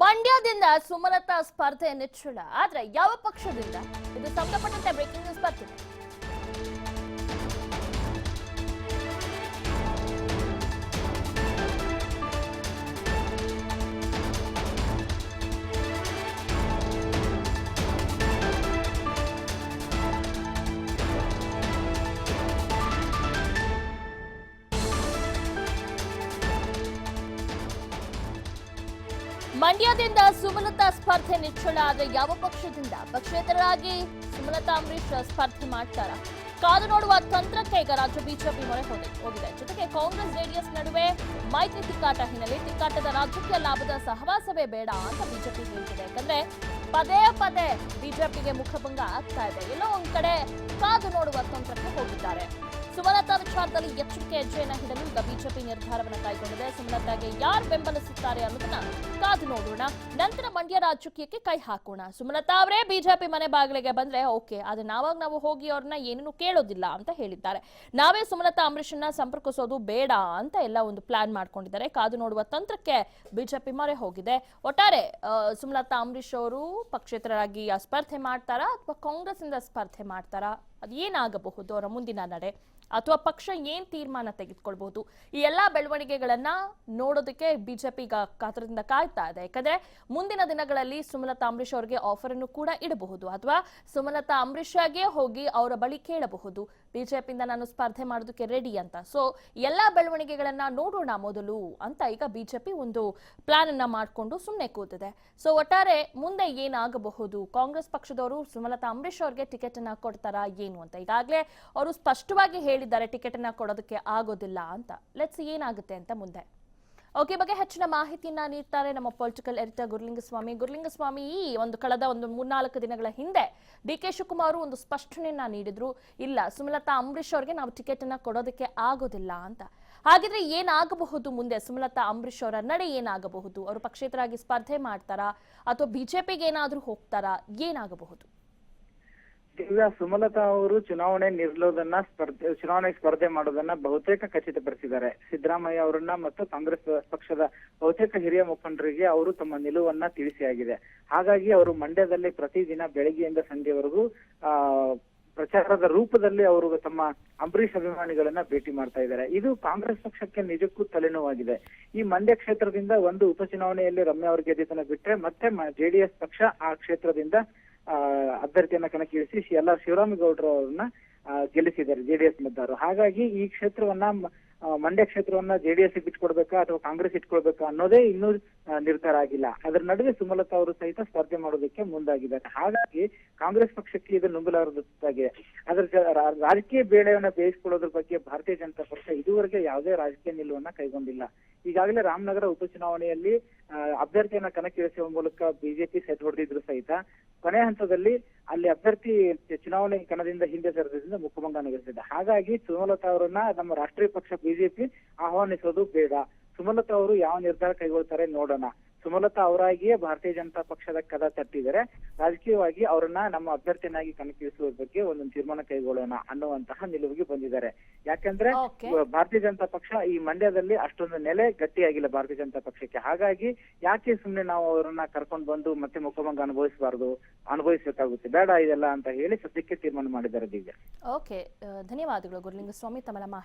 ಮಂಡ್ಯದಿಂದ ಸುಮಲತಾ ಸ್ಪರ್ಧೆ ನಿಚ್ಚಳ ಆದ್ರೆ ಯಾವ ಪಕ್ಷದಿಂದ? ಇದು ಸಂಬಂಧಪಟ್ಟಂತೆ ಬ್ರೇಕಿಂಗ್ ನ್ಯೂಸ್ ಬರ್ತಿದೆ. ಮಂಡ್ಯದಿಂದ ಸುಮಲತಾ ಸ್ಪರ್ಧೆ ನಿಚ್ಚಳ ಆದ್ರೆ ಯಾವ ಪಕ್ಷದಿಂದ? ಪಕ್ಷೇತರರಾಗಿ ಸುಮಲತಾ ಅಂಬರೀಶ್ ಸ್ಪರ್ಧೆ ಮಾಡ್ತಾರ? ಕಾದು ನೋಡುವ ತಂತ್ರಕ್ಕೆ ಈಗ ರಾಜ್ಯ ಬಿಜೆಪಿ ಮೊರೆ ಹೋಗಿ ಹೋಗಿದೆ. ಜೊತೆಗೆ ಕಾಂಗ್ರೆಸ್, ಜೆಡಿಎಸ್ ನಡುವೆ ಮೈತ್ರಿ ತಿಕ್ಕಾಟ ಹಿನ್ನೆಲೆ ತಿಕ್ಕಾಟದ ರಾಜಕೀಯ ಲಾಭದ ಸಹವಾಸವೇ ಬೇಡ ಅಂತ ಬಿಜೆಪಿ ಹೇಳ್ತಿದೆ. ಯಾಕಂದ್ರೆ ಪದೇ ಪದೇ ಬಿಜೆಪಿಗೆ ಮುಖಭಂಗ ಆಗ್ತಾ ಇದೆ. ಎಲ್ಲೋ ಒಂದ್ ಕಡೆ ಕಾದು ನೋಡುವ ತಂತ್ರಕ್ಕೆ ಹೋಗಿದ್ದಾರೆ. ಸುಮಲತಾ ವಿಚಾರದಲ್ಲಿ ಎಚ್ಚರಿಕೆ ಹೆಜ್ಜೆಯನ್ನ ಹಿಡಲು ಈಗ ಬಿಜೆಪಿ ನಿರ್ಧಾರವನ್ನು ಕೈಗೊಂಡಿದೆ. ಸುಮಲತಾಗೆ ಯಾರು ಬೆಂಬಲಿಸುತ್ತಾರೆ ಅನ್ನೋದನ್ನ ಕಾದು ನೋಡೋಣ. ನಂತರ ಮಂಡ್ಯ ರಾಜಕೀಯಕ್ಕೆ ಕೈ ಹಾಕೋಣ. ಸುಮಲತಾ ಅವರೇ ಬಿಜೆಪಿ ಮನೆ ಬಾಗಿಲಿಗೆ ಬಂದ್ರೆ ಓಕೆ ಅದು ನಾವಾಗ ನಾವು ಹೋಗಿ ಅವ್ರನ್ನ ಏನನ್ನು ಕೇಳೋದಿಲ್ಲ ಅಂತ ಹೇಳಿದ್ದಾರೆ. ನಾವೇ ಸುಮಲತಾ ಅಂಬರೀಷನ್ನ ಸಂಪರ್ಕಿಸೋದು ಬೇಡ ಅಂತ ಎಲ್ಲ ಒಂದು ಪ್ಲಾನ್ ಮಾಡ್ಕೊಂಡಿದ್ದಾರೆ. ಕಾದು ನೋಡುವ ತಂತ್ರಕ್ಕೆ ಬಿಜೆಪಿ ಮೊರೆ ಹೋಗಿದೆ. ಒಟ್ಟಾರೆ ಸುಮಲತಾ ಅಂಬರೀಷ್ ಅವರು ಪಕ್ಷೇತರರಾಗಿ ಸ್ಪರ್ಧೆ ಮಾಡ್ತಾರಾ ಅಥವಾ ಕಾಂಗ್ರೆಸ್ ಇಂದ ಸ್ಪರ್ಧೆ ಮಾಡ್ತಾರಾ? ಅದು ಏನಾಗಬಹುದು? ಅವರ ಮುಂದಿನ ನಡೆ ಅಥವಾ ಪಕ್ಷ ಏನ್ ತೀರ್ಮಾನ ತೆಗೆದುಕೊಳ್ಬಹುದು? ಈ ಎಲ್ಲಾ ಬೆಳವಣಿಗೆಗಳನ್ನ ನೋಡೋದಕ್ಕೆ ಬಿಜೆಪಿ ಕಾತರದಿಂದ ಕಾಯ್ತಾ ಇದೆ. ಯಾಕಂದ್ರೆ ಮುಂದಿನ ದಿನಗಳಲ್ಲಿ ಸುಮಲತಾ ಅಂಬರೀಷ್ ಅವರಿಗೆ ಆಫರ್ ಅನ್ನು ಕೂಡ ಇಡಬಹುದು ಅಥವಾ ಸುಮಲತಾ ಅಂಬರೀಷ್ ಆಗೇ ಹೋಗಿ ಅವರ ಬಳಿ ಕೇಳಬಹುದು. ಬಿಜೆಪಿಯಿಂದ ನಾನು ಸ್ಪರ್ಧೆ ಮಾಡೋದಕ್ಕೆ ರೆಡಿ ಅಂತ. ಸೊ ಎಲ್ಲಾ ಬೆಳವಣಿಗೆಗಳನ್ನ ನೋಡೋಣ ಮೊದಲು ಅಂತ ಈಗ ಬಿಜೆಪಿ ಒಂದು ಪ್ಲಾನ್ ಅನ್ನ ಮಾಡಿಕೊಂಡು ಸುಮ್ಮನೆ ಕೂತಿದೆ. ಸೊ ಒಟ್ಟಾರೆ ಮುಂದೆ ಏನಾಗಬಹುದು? ಕಾಂಗ್ರೆಸ್ ಪಕ್ಷದವರು ಸುಮಲತಾ ಅಂಬರೀಷ್ ಅವರಿಗೆ ಟಿಕೆಟ್ ಅನ್ನ ಕೊಡ್ತಾರಾ ಏನು ಅಂತ? ಈಗಾಗಲೇ ಅವರು ಸ್ಪಷ್ಟವಾಗಿ ಹೇಳಿದ್ದಾರೆ ಟಿಕೆಟ್ ಅನ್ನ ಕೊಡೋದಕ್ಕೆ ಆಗೋದಿಲ್ಲ ಅಂತ. ಲೆಟ್ಸ್ ಏನಾಗುತ್ತೆ ಅಂತ ಮುಂದೆ. ಓಕೆ ಬಗ್ಗೆ ಹೆಚ್ಚಿನ ಮಾಹಿತಿಯನ್ನ ನೀಡ್ತಾರೆ ನಮ್ಮ ಪೊಲಿಟಿಕಲ್ ಎಡಿಟರ್ ಗುರುಲಿಂಗಸ್ವಾಮಿ. ಗುರುಲಿಂಗಸ್ವಾಮಿ ಈ ಒಂದು ಕಳೆದ ಒಂದು ಮೂರ್ನಾಲ್ಕು ದಿನಗಳ ಹಿಂದೆ ಡಿ ಕೆ ಶಿವಕುಮಾರ್ ಒಂದು ಸ್ಪಷ್ಟನೆಯನ್ನ ನೀಡಿದ್ರು. ಇಲ್ಲ, ಸುಮಲತಾ ಅಂಬರೀಷ್ ಅವರಿಗೆ ನಾವು ಟಿಕೆಟ್ ಅನ್ನ ಕೊಡೋದಕ್ಕೆ ಆಗೋದಿಲ್ಲ ಅಂತ. ಹಾಗಿದ್ರೆ ಏನಾಗಬಹುದು ಮುಂದೆ? ಸುಮಲತಾ ಅಂಬರೀಷ್ ಅವರ ನಡೆ ಏನಾಗಬಹುದು? ಅವರು ಪಕ್ಷೇತರಾಗಿ ಸ್ಪರ್ಧೆ ಮಾಡ್ತಾರಾ? ಅಥವಾ ಬಿಜೆಪಿಗೆ ಏನಾದರೂ ಹೋಗ್ತಾರಾ? ಏನಾಗಬಹುದು? ದಿವ್ಯಾ ಸುಮಲತಾ ಅವರು ಚುನಾವಣೆ ನಿಲ್ಲೋದನ್ನ ಸ್ಪರ್ಧೆ, ಚುನಾವಣೆ ಸ್ಪರ್ಧೆ ಮಾಡೋದನ್ನ ಬಹುತೇಕ ಖಚಿತಪಡಿಸಿದ್ದಾರೆ. ಸಿದ್ದರಾಮಯ್ಯ ಅವರನ್ನ ಮತ್ತು ಕಾಂಗ್ರೆಸ್ ಪಕ್ಷದ ಬಹುತೇಕ ಹಿರಿಯ ಮುಖಂಡರಿಗೆ ಅವರು ತಮ್ಮ ನಿಲುವನ್ನ ತಿಳಿಸಿಯಾಗಿದೆ ಹಾಗಾಗಿ ಅವರು ಮಂಡ್ಯದಲ್ಲಿ ಪ್ರತಿದಿನ ಬೆಳಗ್ಗೆಯಿಂದ ಸಂಜೆವರೆಗೂ, ಆ, ಪ್ರಚಾರದ ರೂಪದಲ್ಲಿ ಅವರು ತಮ್ಮ ಅಂಬರೀಷ್ ಅಭಿಮಾನಿಗಳನ್ನ ಭೇಟಿ ಮಾಡ್ತಾ ಇದ್ದಾರೆ. ಇದು ಕಾಂಗ್ರೆಸ್ ಪಕ್ಷಕ್ಕೆ ನಿಜಕ್ಕೂ ತಲೆನೋವಾಗಿದೆ. ಈ ಮಂಡ್ಯ ಕ್ಷೇತ್ರದಿಂದ ಒಂದು ಉಪಚುನಾವಣೆಯಲ್ಲಿ ರಮ್ಯಾ ಅವರು ಗೆದ್ದಿದ್ದನ್ನ ಬಿಟ್ಟರೆ ಮತ್ತೆ ಜೆಡಿಎಸ್ ಪಕ್ಷ ಆ ಕ್ಷೇತ್ರದಿಂದ ಅಭ್ಯರ್ಥಿಯನ್ನ ಕಣಕ್ಕಿಳಿಸಿ ಶ್ರೀ ಎಲ್ಲ ಶಿವರಾಮೇಗೌಡರು ಅವ್ರನ್ನ ಗೆಲ್ಲಿಸಿದ್ದಾರೆ ಜೆಡಿಎಸ್ ಮತದಾರರು ಹಾಗಾಗಿ ಈ ಕ್ಷೇತ್ರವನ್ನ ಮಂಡ್ಯ ಕ್ಷೇತ್ರವನ್ನ ಜೆಡಿಎಸ್ ಬಿಟ್ಕೊಡ್ಬೇಕಾ ಅಥವಾ ಕಾಂಗ್ರೆಸ್ ಇಟ್ಕೊಳ್ಬೇಕಾ ಅನ್ನೋದೇ ಇನ್ನೂ ನಿರ್ಧಾರ ಆಗಿಲ್ಲ. ಅದರ ನಡುವೆ ಸುಮಲತಾ ಅವರು ಸಹಿತ ಸ್ಪರ್ಧೆ ಮಾಡೋದಕ್ಕೆ ಮುಂದಾಗಿದ್ದಾರೆ. ಹಾಗಾಗಿ ಕಾಂಗ್ರೆಸ್ ಪಕ್ಷಕ್ಕೆ ಇದು ನುಂಗಲಾರದಾಗಿದೆ ಅದರ ರಾಜಕೀಯ ಬೇಳೆಯನ್ನ ಬೇಯಿಸ್ಕೊಳ್ಳೋದ್ರ ಬಗ್ಗೆ ಭಾರತೀಯ ಜನತಾ ಪಕ್ಷ ಇದುವರೆಗೆ ಯಾವುದೇ ರಾಜಕೀಯ ನಿಲುವನ್ನ ಕೈಗೊಂಡಿಲ್ಲ. ಈಗಾಗಲೇ ರಾಮನಗರ ಉಪಚುನಾವಣೆಯಲ್ಲಿ ಅಭ್ಯರ್ಥಿಯನ್ನ ಕಣಕ್ಕಿಳಿಸುವ ಮೂಲಕ ಬಿಜೆಪಿ ಸೆಟ್ ಹೊಡೆದಿದ್ರು ಸಹಿತ. ಕೊನೆ ಹಂತದಲ್ಲಿ ಅಲ್ಲಿ ಅಭ್ಯರ್ಥಿ ಚುನಾವಣೆ ಕಣದಿಂದ ಹಿಂದೆ ಸರಿದ್ರಿಂದ ಮುಖಭಂಗ ನಡೆಸಿದೆ ಹಾಗಾಗಿ ಸುಮಲತಾ ಅವರನ್ನ ನಮ್ಮ ರಾಷ್ಟ್ರೀಯ ಪಕ್ಷ ಬಿಜೆಪಿ ಆಹ್ವಾನಿಸೋದು ಬೇಡ. ಸುಮಲತಾ ಅವರು ಯಾವ ನಿರ್ಧಾರ ಕೈಗೊಳ್ತಾರೆ ನೋಡೋಣ. ಸುಮಲತಾ ಅವರಾಗಿಯೇ ಭಾರತೀಯ ಜನತಾ ಪಕ್ಷದ ಕದ ತಟ್ಟಿದರೆ ರಾಜಕೀಯವಾಗಿ ಅವರನ್ನ ನಮ್ಮ ಅಭ್ಯರ್ಥಿಯನ್ನಾಗಿ ಕಣಕ್ಕಿಳಿಸುವ ಬಗ್ಗೆ ಒಂದೊಂದು ತೀರ್ಮಾನ ಕೈಗೊಳ್ಳೋಣ ಅನ್ನುವಂತಹ ನಿಲುವಿಗೆ ಬಂದಿದ್ದಾರೆ. ಯಾಕಂದ್ರೆ ಭಾರತೀಯ ಜನತಾ ಪಕ್ಷ ಈ ಮಂಡ್ಯದಲ್ಲಿ ಅಷ್ಟೊಂದು ನೆಲೆ ಗಟ್ಟಿಯಾಗಿಲ್ಲ ಭಾರತೀಯ ಜನತಾ ಪಕ್ಷಕ್ಕೆ. ಹಾಗಾಗಿ ಯಾಕೆ ಸುಮ್ಮನೆ ನಾವು ಅವರನ್ನ ಕರ್ಕೊಂಡು ಬಂದು ಮತ್ತೆ ಮುಖಭಂಗ ಅನುಭವಿಸಬಾರದು ಅನುಭವಿಸಬೇಕಾಗುತ್ತೆ? ಬೇಡ ಇದೆಲ್ಲ ಅಂತ ಹೇಳಿ ಸದ್ಯಕ್ಕೆ ತೀರ್ಮಾನ ಮಾಡಿದ್ದಾರೆ ದಿವ್ಯ. ಓಕೆ ಧನ್ಯವಾದಗಳು ಗುರುಲಿಂಗಸ್ವಾಮಿ ತಮ್ಮ